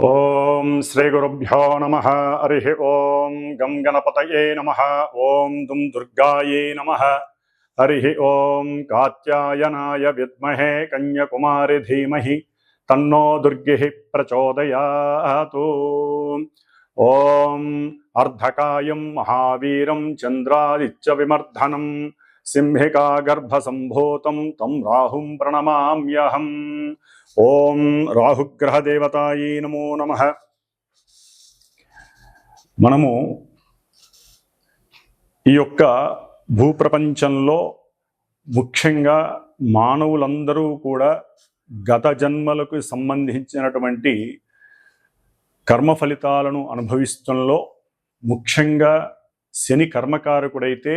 ఓం శ్రీ గురుభ్యో నమ హరి ఓం. గం గణపతయే నమ ఓం దుం దుర్గాయే నమ హరి ఓం. కాత్యాయనాయ విద్మహే కన్యకుమారి ధీమహి తన్నో దుర్గి ప్రచోదయాతు. ఓం అర్ధకాయం మహావీరం చంద్రాదిత్య విమర్ధనం సింహికా గర్భసంభూతం తం రాహుం ప్రణమామ్యహం ఓం రాహుగ్రహదేవతాయి నమో నమ మనము ఈ యొక్క భూప్రపంచంలో ముఖ్యంగా మానవులందరూ కూడా గత జన్మలకు సంబంధించినటువంటి కర్మ ఫలితాలను అనుభవిస్తంలో ముఖ్యంగా శని కర్మకారకుడైతే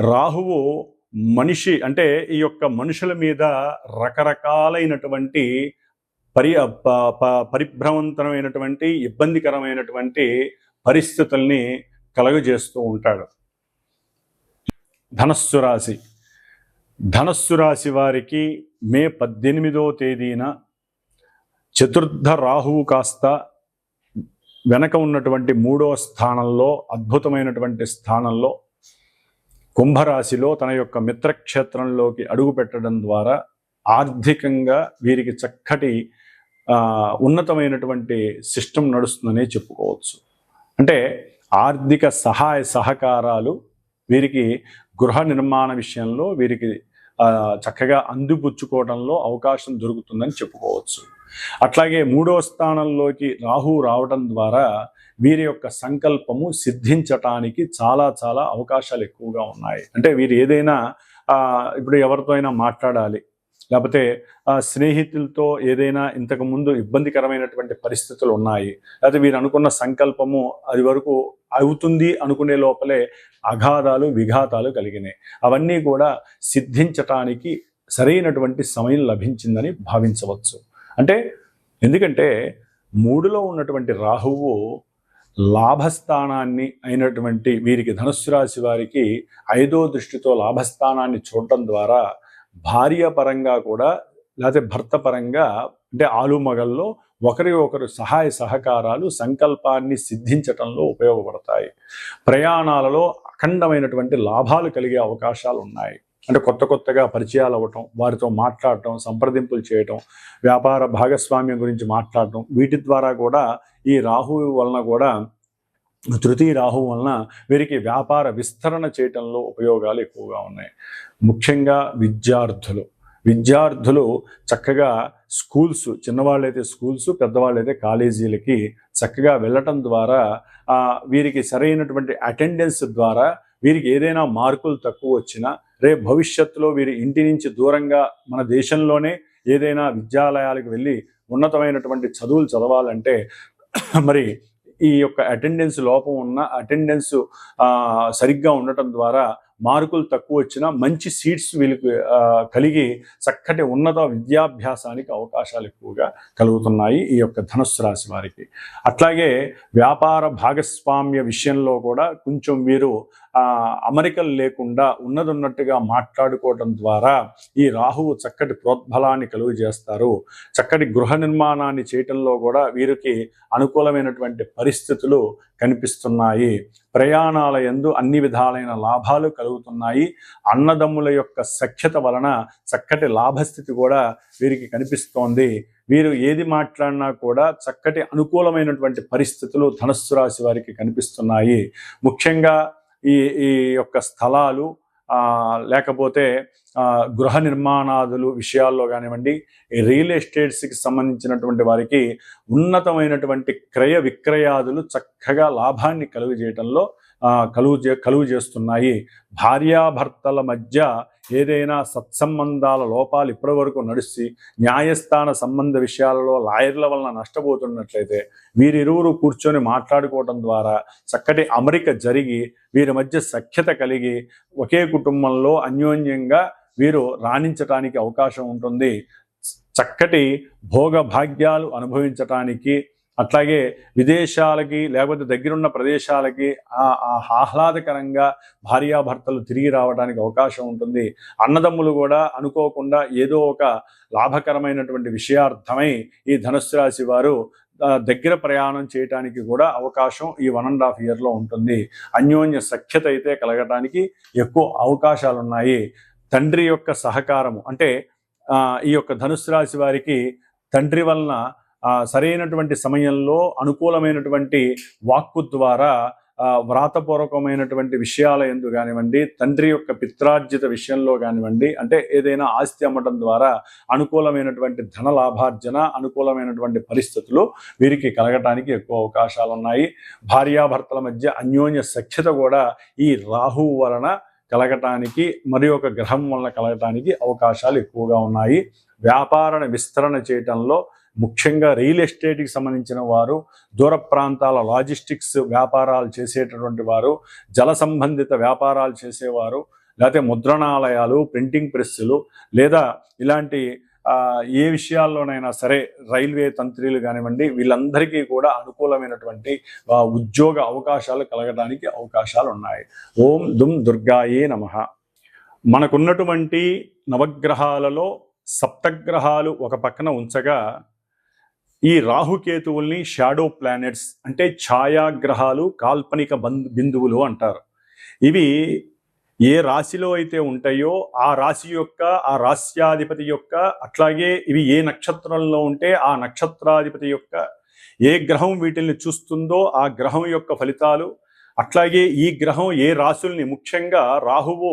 రాహువు మనిషి అంటే ఈ యొక్క మనుషుల మీద రకరకాలైనటువంటి పరి ప- ప- పరిభ్రమంతరమైనటువంటి ఇబ్బందికరమైనటువంటి పరిస్థితుల్ని కలుగజేస్తూ ఉంటాడు. ధనస్సు రాశి. ధనస్సు రాశి వారికి మే పద్దెనిమిదో తేదీన చతుర్థ రాహువు కాస్త వెనక ఉన్నటువంటి మూడో స్థానంలో అద్భుతమైనటువంటి స్థానంలో కుంభరాశిలో తన యొక్క మిత్రక్షేత్రంలోకి అడుగు పెట్టడం ద్వారా ఆర్థికంగా వీరికి చక్కటి ఉన్నతమైనటువంటి సిస్టమ్ నడుస్తుందనే చెప్పుకోవచ్చు. అంటే ఆర్థిక సహాయ సహకారాలు వీరికి గృహ నిర్మాణ విషయంలో వీరికి చక్కగా అందిపుచ్చుకోవడంలో అవకాశం దొరుకుతుందని చెప్పుకోవచ్చు. అట్లాగే మూడో స్థానంలోకి రాహు రావడం ద్వారా వీరి యొక్క సంకల్పము సిద్ధించటానికి చాలా చాలా అవకాశాలు ఎక్కువగా ఉన్నాయి. అంటే వీరు ఏదైనా ఇప్పుడు ఎవరితో అయినా మాట్లాడాలి. లేకపోతే స్నేహితులతో ఏదైనా ఇంతకుముందు ఇబ్బందికరమైనటువంటి పరిస్థితులు ఉన్నాయి. లేకపోతే వీరు అనుకున్న సంకల్పము అది వరకు అవుతుంది అనుకునే లోపలే అఘాధాలు విఘాతాలు కలిగినాయి. అవన్నీ కూడా సిద్ధించటానికి సరైనటువంటి సమయం లభించిందని భావించవచ్చు. అంటే ఎందుకంటే మూడులో ఉన్నటువంటి రాహువు లాభస్థానాన్ని అయినటువంటి వీరికి ధనుస్సు రాశి వారికి ఐదో దృష్టితో లాభస్థానాన్ని చూడటం ద్వారా భార్య పరంగా కూడా లేకపోతే భర్త పరంగా అంటే ఆలుమగల్లో ఒకరి ఒకరు సహాయ సహకారాలు సంకల్పాన్ని సిద్ధించటంలో ఉపయోగపడతాయి. ప్రయాణాలలో అఖండమైనటువంటి లాభాలు కలిగే అవకాశాలు ఉన్నాయి. అంటే కొత్త కొత్తగా పరిచయాలు అవ్వటం వారితో మాట్లాడటం సంప్రదింపులు చేయటం వ్యాపార భాగస్వామ్యం గురించి మాట్లాడటం వీటి ద్వారా కూడా ఈ రాహువు వలన కూడా తృతీయ రాహు వలన వీరికి వ్యాపార విస్తరణ చేయటంలో ఉపయోగాలు ఎక్కువగా ఉన్నాయి. ముఖ్యంగా విద్యార్థులు. విద్యార్థులు చక్కగా స్కూల్స్ చిన్నవాళ్ళైతే స్కూల్స్ పెద్దవాళ్ళైతే కాలేజీలకి చక్కగా వెళ్ళటం ద్వారా వీరికి సరైనటువంటి అటెండెన్స్ ద్వారా వీరికి ఏదైనా మార్కులు తక్కువ వచ్చినా రేపు భవిష్యత్తులో వీరి ఇంటి నుంచి దూరంగా మన దేశంలోనే ఏదైనా విద్యాలయాలకు వెళ్ళి ఉన్నతమైనటువంటి చదువులు చదవాలంటే మరి ఈ యొక్క అటెండెన్స్ లోపం ఉన్న అటెండెన్స్ సరిగ్గా ఉండటం ద్వారా మార్కులు తక్కువ వచ్చినా మంచి సీట్స్ వీళ్ళకి కలిగి చక్కటి ఉన్నత విద్యాభ్యాసానికి అవకాశాలు ఎక్కువగా కలుగుతున్నాయి ఈ యొక్క ధనుస్సు రాశి వారికి. అట్లాగే వ్యాపార భాగస్వామ్య విషయంలో కూడా కొంచెం వీరు అమరికలు లేకుండా ఉన్నది ఉన్నట్టుగా మాట్లాడుకోవడం ద్వారా ఈ రాహువు చక్కటి ప్రోద్బలాన్ని కలుగు చేస్తారు చక్కటి గృహ నిర్మాణాన్ని చేయటంలో కూడా వీరికి అనుకూలమైనటువంటి పరిస్థితులు కనిపిస్తున్నాయి. ప్రయాణాల యందు అన్ని విధాలైన లాభాలు కలుగుతున్నాయి. అన్నదమ్ముల యొక్క సఖ్యత వలన చక్కటి లాభస్థితి కూడా వీరికి కనిపిస్తోంది. వీరు ఏది మాట్లాడినా కూడా చక్కటి అనుకూలమైనటువంటి పరిస్థితులు ధనస్సు రాశి వారికి కనిపిస్తున్నాయి. ముఖ్యంగా ఈ ఈ యొక్క స్థలాలు లేకపోతే గృహ నిర్మాణాదులు విషయాల్లో కానివ్వండి రియల్ ఎస్టేట్స్కి సంబంధించినటువంటి వారికి ఉన్నతమైనటువంటి క్రయ విక్రయాదులు చక్కగా లాభాన్ని కలుగజేయటంలో కలుగు చే కలుగు చేస్తున్నాయి. భార్యాభర్తల మధ్య ఏదైనా సత్సంబంధాల లోపాలు ఇప్పటి వరకు నడిచి న్యాయస్థాన సంబంధ విషయాలలో లాయర్ల వలన నష్టపోతున్నట్లయితే వీరిరువురు కూర్చొని మాట్లాడుకోవడం ద్వారా చక్కటి అమరిక జరిగి వీరి మధ్య సఖ్యత కలిగి ఒకే కుటుంబంలో అన్యోన్యంగా వీరు రాణించటానికి అవకాశం ఉంటుంది. చక్కటి భోగభాగ్యాలు అనుభవించటానికి అట్లాగే విదేశాలకి లేకపోతే దగ్గరున్న ప్రదేశాలకి ఆహ్లాదకరంగా భార్యాభర్తలు తిరిగి రావడానికి అవకాశం ఉంటుంది. అన్నదమ్ములు కూడా అనుకోకుండా ఏదో ఒక లాభకరమైనటువంటి విషయార్థమై ఈ ధనుస్సు రాశి వారు దగ్గర ప్రయాణం చేయటానికి కూడా అవకాశం ఈ వన్ అండ్ హాఫ్ ఇయర్లో ఉంటుంది. అన్యోన్య సఖ్యత అయితే కలగటానికి ఎక్కువ అవకాశాలు ఉన్నాయి తండ్రి యొక్క సహకారము అంటే ఈ యొక్క ధనుస్సు రాశి వారికి తండ్రి వలన సరైనటువంటి సమయంలో అనుకూలమైనటువంటి వాక్కు ద్వారా వ్రాతపూర్వకమైనటువంటి విషయాల ఎందు కానివ్వండి తండ్రి యొక్క పిత్రార్జిత విషయంలో కానివ్వండి అంటే ఏదైనా ఆస్తి అమ్మటం ద్వారా అనుకూలమైనటువంటి ధన లాభార్జన అనుకూలమైనటువంటి పరిస్థితులు వీరికి కలగటానికి ఎక్కువ అవకాశాలు ఉన్నాయి భార్యాభర్తల మధ్య అన్యోన్య సఖ్యత కూడా ఈ రాహువు వలన కలగటానికి మరి ఒక గ్రహం వలన కలగటానికి అవకాశాలు ఎక్కువగా ఉన్నాయి. వ్యాపారణ విస్తరణ చేయటంలో ముఖ్యంగా రియల్ ఎస్టేట్కి సంబంధించిన వారు దూర ప్రాంతాల లాజిస్టిక్స్ వ్యాపారాలు చేసేటటువంటి వారు జల సంబంధిత వ్యాపారాలు చేసేవారు లేకపోతే ముద్రణాలయాలు ప్రింటింగ్ ప్రెస్సులు లేదా ఇలాంటి ఏ విషయాల్లోనైనా సరే రైల్వే తంత్రిలు కానివ్వండి వీళ్ళందరికీ కూడా అనుకూలమైనటువంటి ఉద్యోగ అవకాశాలు కలగడానికి అవకాశాలు ఉన్నాయి. ఓం దుమ్ దుర్గాయే నమ. మనకున్నటువంటి నవగ్రహాలలో సప్తగ్రహాలు ఒక పక్కన ఉంచగా ఈ రాహుకేతువుల్ని షాడో ప్లానెట్స్ అంటే ఛాయాగ్రహాలు కాల్పనిక బంధు బిందువులు అంటారు. ఇవి ఏ రాశిలో అయితే ఉంటాయో ఆ రాశి యొక్క ఆ రాస్యాధిపతి యొక్క అట్లాగే ఇవి ఏ నక్షత్రంలో ఉంటే ఆ నక్షత్రాధిపతి యొక్క ఏ గ్రహం వీటిల్ని చూస్తుందో ఆ గ్రహం యొక్క ఫలితాలు అట్లాగే ఈ గ్రహం ఏ రాశుల్ని ముఖ్యంగా రాహువు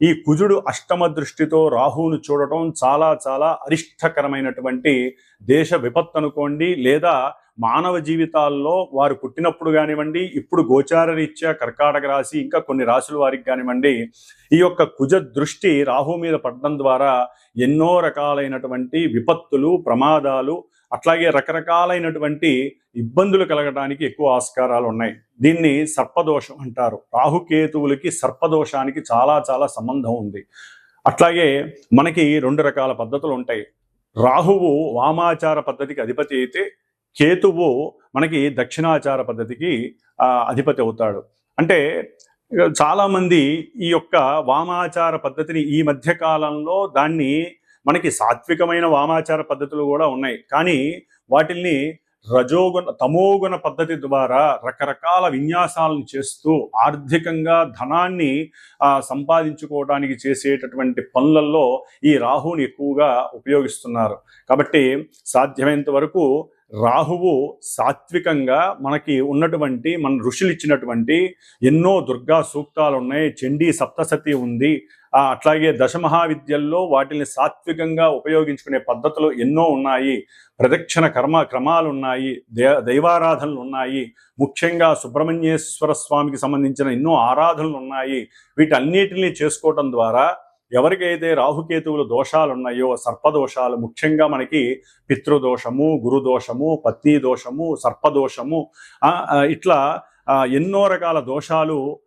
ఈ కుజుడు అష్టమ దృష్టితో రాహువును చూడటం చాలా చాలా అరిష్టకరమైనటువంటి దేశ విపత్తు అనుకోండి లేదా మానవ జీవితాల్లో వారు పుట్టినప్పుడు కానివ్వండి ఇప్పుడు గోచార రీత్యా కర్కాటక రాశి ఇంకా కొన్ని రాశుల వారికి కానివ్వండి ఈ యొక్క కుజ దృష్టి రాహు మీద పడడం ద్వారా ఎన్నో రకాలైనటువంటి విపత్తులు ప్రమాదాలు అట్లాగే రకరకాలైనటువంటి ఇబ్బందులు కలగడానికి ఎక్కువ ఆస్కారాలు ఉన్నాయి. దీన్ని సర్పదోషం అంటారు. రాహుకేతువులకి సర్పదోషానికి చాలా చాలా సంబంధం ఉంది. అట్లాగే మనకి రెండు రకాల పద్ధతులు ఉంటాయి. రాహువు వామాచార పద్ధతికి అధిపతి అయితే కేతువు మనకి దక్షిణాచార పద్ధతికి అధిపతి అవుతాడు. అంటే చాలామంది ఈ యొక్క వామాచార పద్ధతిని ఈ మధ్య కాలంలో దాన్ని మనకి సాత్వికమైన వామాచార పద్ధతులు కూడా ఉన్నాయి. కానీ వాటిల్ని రజోగుణ తమోగుణ పద్ధతి ద్వారా రకరకాల విన్యాసాలను చేస్తూ ఆర్థికంగా ధనాన్ని సంపాదించుకోవడానికి చేసేటటువంటి పనులలో ఈ రాహుని ఎక్కువగా ఉపయోగిస్తున్నారు. కాబట్టి సాధ్యమైనంత వరకు రాహువు సాత్వికంగా మనకి ఉన్నటువంటి మన ఋషులు ఇచ్చినటువంటి ఎన్నో దుర్గా సూక్తాలు ఉన్నాయి చండీ సప్తసతి ఉంది. అట్లాగే దశమహావిద్యల్లో వాటిని సాత్వికంగా ఉపయోగించుకునే పద్ధతులు ఎన్నో ఉన్నాయి. ప్రదక్షిణ కర్మ క్రమాలు ఉన్నాయి దే దైవారాధనలు ఉన్నాయి ముఖ్యంగా సుబ్రహ్మణ్యేశ్వర స్వామికి సంబంధించిన ఎన్నో ఆరాధనలు ఉన్నాయి వీటన్నిటిని చేసుకోవటం ద్వారా ఎవరికైతే రాహుకేతువుల దోషాలు ఉన్నాయో సర్పదోషాలు ముఖ్యంగా మనకి పితృదోషము గురుదోషము పత్ని దోషము సర్పదోషము ఇట్లా ఎన్నో రకాల దోషాలు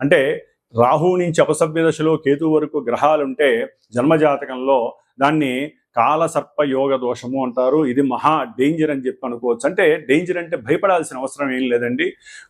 అంటే రాహు నుంచి అపసభ్య దశలో కేతు వరకు గ్రహాలుంటే జన్మజాతకంలో దాన్ని కాలసర్ప యోగ దోషము అంటారు. ఇది మహా డేంజర్ అని చెప్పి అనుకోవచ్చు. అంటే డేంజర్ అంటే భయపడాల్సిన అవసరం ఏం లేదండి.